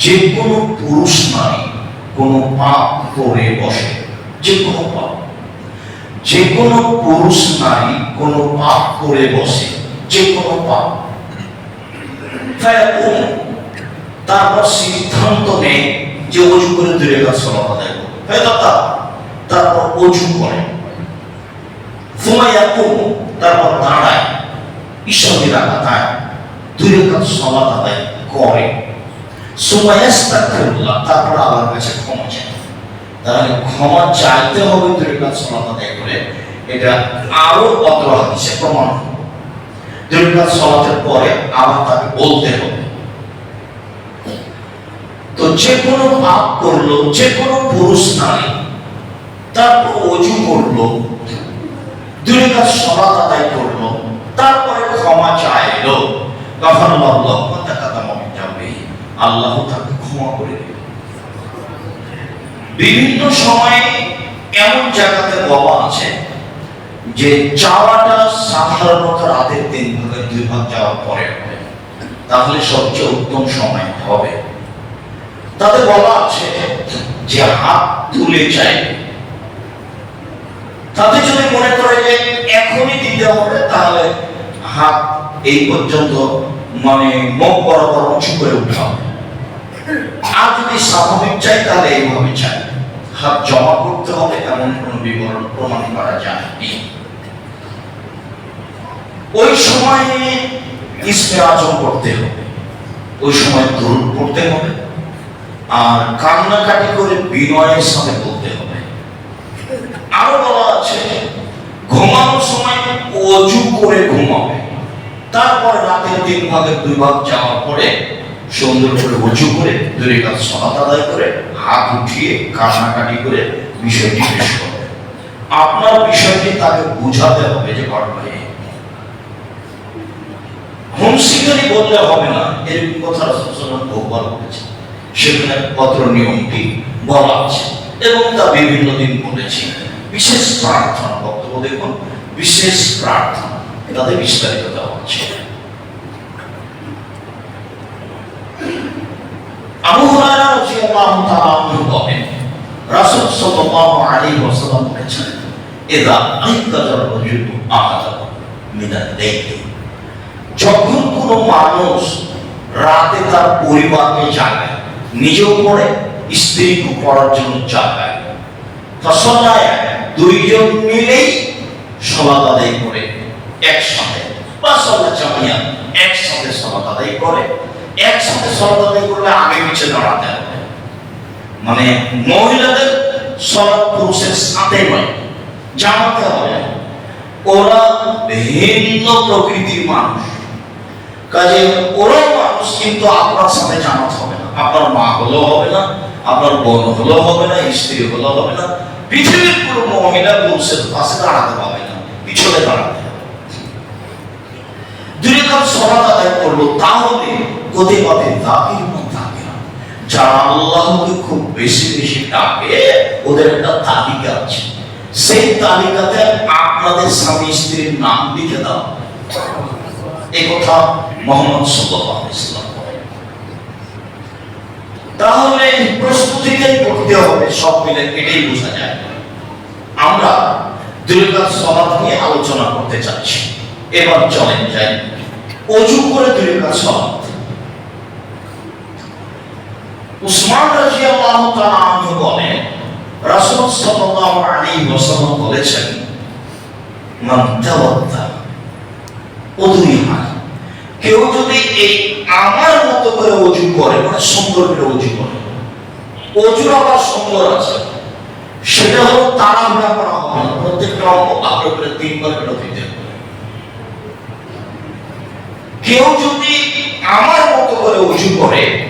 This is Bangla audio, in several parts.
যে কোনো পুরুষ নারী কোনো পাপ করে বসে যে কোনো পাপ। যে কোনো পুরুষ নারী কোনো পাপ করে বসে যে কোনো পাপ তারপর সিদ্ধান্ত নেয় যে অজু করে দূরে কাজ সলাপ আদায় করবে তারপর অজু করে। ফুমায়াকুম, তারপর দাঁড়ায়। ঈশ্বরী রাখাতায় দূরে কাজ সলাপ আদায় করে। সুমায়াস্তাগফিরুল্লাহ, তারপর আল্লাহর কাছে ক্ষমা চায় তাহলে ক্ষমা চাইতে হবে দূরে কাজ সলাপ আদায় করে এটা আরও অত্র হাদিসে প্রমাণ দূরে কাজ সলাতের পরে আবার তাকে বলতে হবে। তো যে কোনো পাপ করল যে কোনো পুরুষ নারী তারপর অজু করল দূরে কাজ সলাত আদায় করল তারপরে ক্ষমা চাইলো। তখন আল্লাহ কথা আল্লাহ তাকে ক্ষমা করে বিভিন্ন সময়ে এমন জায়গাতে বলা আছে যে চাওয়াটা সাধারণত রাতের তিন ভাগের দুই ভাগ যাওয়ার পরে তাহলে সবচেয়ে উত্তম সময় হবে। তাতে বলা আছে যে হাত তুলে চাইবে তাতে যদি মনে করে যে এখনই দিতে হবে, তাহলে হাত এই পর্যন্ত মানে মুখ বরাবর উঁচু করে উঠতে হবে। আর যদি স্বাভাবিক চাই, তাহলে এইভাবে চাই। হাত জমা করতে হবে, এমন কোন বিবরণ প্রমাণ করা যায়নি। ওই সময় ইসমে করতে হবে? ওই সময় দরুদ পড়তে হবে, আর কান্নাকাটি করে বিনয়ের সাথে বলতে হবে। আরও বলা আছে, ঘুমানোর সময় অজু করে ঘুমাবে। তারপর রাতের তিন ভাগের দুই ভাগ যাওয়ার পরে সুন্দর করে উঁচু করে দূরে কাজ সলাত আদায় করে, হাত উঠিয়ে কান্নাকাটি করে বিষয়টি পেশ করবে আপনার বিষয়টি তাকে বুঝাতে হবে যে ঘটনা এই। হুমসিকারি বললে হবে না। এরকম কথা বহুবার বলেছে সেখানে পত্র নিয়মটি বলা আছে এবং তা বিভিন্ন দিন বলেছি। বিশেষ প্রার্থনা, বক্তব্য দেখুন, বিশেষ প্রার্থনা। তাতে বিস্তারিত দেওয়া আছে। আবু হুরায়রা রাদিয়াল্লাহু তাআলা আনহু বলেন, রাসূল সাল্লাল্লাহু আলাইহি ওয়াসাল্লাম বলেছেন, ইদা আইতাজার রাজুলু আহাদা মিনাল লাইলি। যখন কোনো মানুষ রাতে তার পরিবারকে জাগায়, নিজেও পড়ে, স্ত্রীকে পড়ার জন্য জাগায় ফসলায় দুইজন মিলেই সলাত আদায় করে, একসাথে, বা সলাত জামিয়া একসাথে সলাত আদায় করে একসাথে সলাত আদায় করলে আগে পিছে দাঁড়াতে হবে। মানে মহিলাদের সলাত পুরুষের সাথে নয় জামাতে হবে। ওরা ভিন্ন প্রকৃতির মানুষ। কাজে ওরাও মানুষ, কিন্তু আপনার সাথে জানাতে হবে না। আপনার মা হলেও হবে না, আপনার বোন হলেও হবে না, স্ত্রী হলেও হবে না। পৃথিবীর কোনো মহিলা পুরুষের পাশে দাঁড়াতে পারবে না, পিছনে দাঁড়াতে হবে। দুই কাজ সলাত আদায় করল, তাহলে গতি পথে তাকির না তাকে যারা আল্লাহকে খুব বেশি বেশি ডাকে, ওদের একটা তালিকা আছে। সেই তালিকাতে আপনাদের স্বামী স্ত্রীর নাম লিখে দাও। কথা মোহাম্মদ বলেন। তাহলে প্রস্তুতিটাই করতে হবে সব মিলে, এটাই বোঝা যায়। আমরা দুর্গা সলাৎ নিয়ে আলোচনা করতে চাচ্ছি। এবার চলেন যাই। অজু করে দুর্গা সলাৎ উসমান মান কেউ যদি এই আমার মতো করে অজু করে মানে সুন্দর করে অজু করে অজুর আবার সুন্দর আছে, সেটা হলো তাড়াহুড়া করা হবে না প্রত্যেকটা অঙ্গ ভালো করে তিনবার করে দিতে কেউ যদি আমার মতো করে উঁচু করে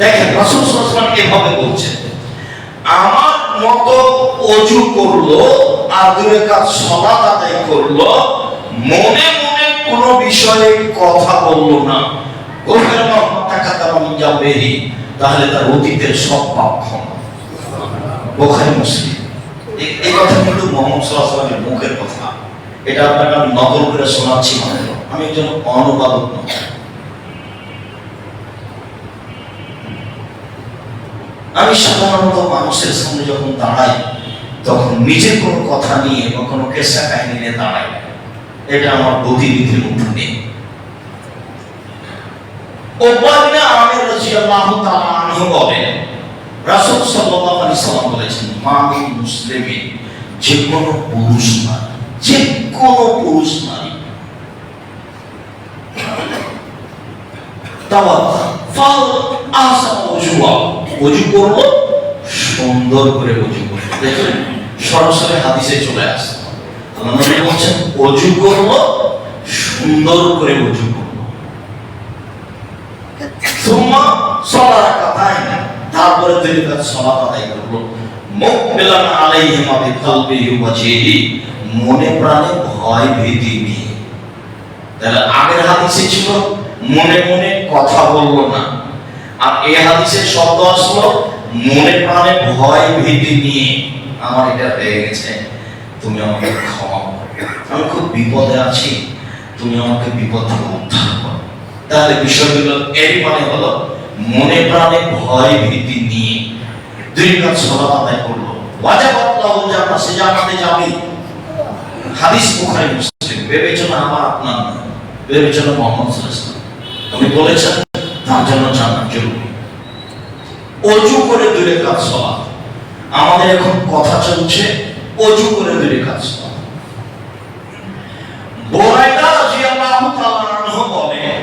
দেখেন, রাসূল সাল্লাল্লাহু এভাবে বলছেন, আমার মতো অজু করল আর রাকাত সালাত আদায় করল, মনে মনে কোনো বিষয়ে কথা বলল না। গোফের যাবেরি তাহলে তার অতীতের সব পাপ ক্ষমা। বোখারি, মুসলিম। এই কথা কিন্তু মোহাম্মদ সাল্লাল্লাহু মুখের কথা। এটা আপনাকে আমি নকল করে শোনাচ্ছি মাত্র আমি একজন অনুবাদক নয়। আমি সাধারণত মানুষের সামনে যখন দাঁড়াই, তখন নিজের কোনো কথা নিয়ে বা কোনো কেসা কাহিনী নিয়ে দাঁড়াই এটা আমার গতিবিধির মধ্যে নেই। ওবাদিনা যে কোনো পুরুষ নারী যে কোনো পুরুষ ওজু করল সুন্দর করে ওজু করল দেখলেন সরাসরি হাদিসে চলে আসছে। আল্লাহ নবী বলছেন ওজু করল সুন্দর করে ওজু করল সুম্মা সলা রাকাতাইন তারপরে দুই রাকাত সালাত আদায় করল। মুকবিলান আলাইহিমা বিকলবিহি ওয়া ওয়াজহিহি মনে প্রাণে ভয় ভীতি নিয়ে। তাহলে আগের হাদিসে ছিল, মনে মনে কথা বলল না। আর এই হাদিসের শব্দ আসলো, মনে প্রাণে ভয় ভীতি নিয়ে। আমার এটা হয়ে গেছে, তুমি আমাকে ক্ষমা করো। আমি খুব বিপদে আছি, তুমি আমাকে বিপদ থেকে উদ্ধার করো। তাহলে বিষয়গুলো এরই মানে হলো, মনে প্রাণে ভয় ভীতি নিয়ে। দুই কাজ সলাত আদায় করল। ওয়াজাবাত লাহু জান্নাত সে জান্নাতে যাবে। হাদিস বুখারী, মুসলিম। বিবেচনা আমার আপনার বিবেচনা মোহাম্মদ সাল্লাল্লাহু আলাইহি ওয়াসাল্লাম। উনি বলেছেন তার জন্য জান্নাত জরুরি অজু করে দূরে কাজ সলাত আমাদের এখন কথা চলছে, অজু করে দূরে কাজ সলাত বোরাইদা তাআলা বলেন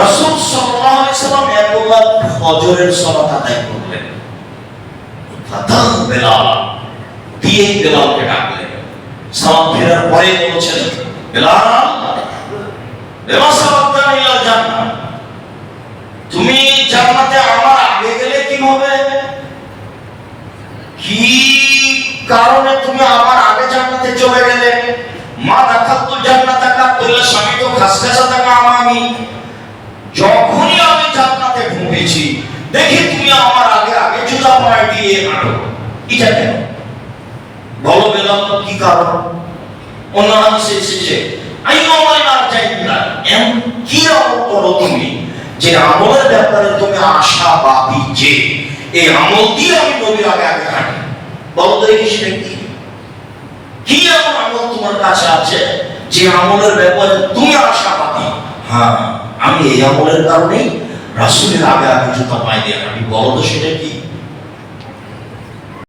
রাসূল সাল্লাল্লাহু আলাইহি সাল্লাম একবার ফজরের সালাত আদায় করলেন। ফাতাহ বেলাল দিয়ে বেলালকে ডাকলেন। সালাম ফেরার পরে বেলাল তুমি জান্নাতে আমার আগে গেলে কি হবে? কি কারণে তুমি আমার আগে জান্নাতে চলে গেলে? মা দাখালতু জান্নাতা কাতুল স্বামী তো খাসখাসা থাকা আমি যখনই আমি জান্নাতে ঢুকেছি দেখি তুমি আমার আগে আগে জুতা পায়ে দিয়ে হাঁটো এটা কেন? বলো বেলাল, কি কারণ? অন্য হাদিসে এসেছে। এমন কি আমল ব্যাপারে তুমি আশাবাদী যে? এই আমল দিয়ে আমি আগে আগে কি? কি এমন আমল তোমার কাছে আছে যে আমলের ব্যাপারে তুমি আশাবাদী? হ্যাঁ আমি এই আমলের কারণেই রাসূলের আগে আগে জুতা পাই দিয়ে হাঁটি। বলো তো সেটা কি?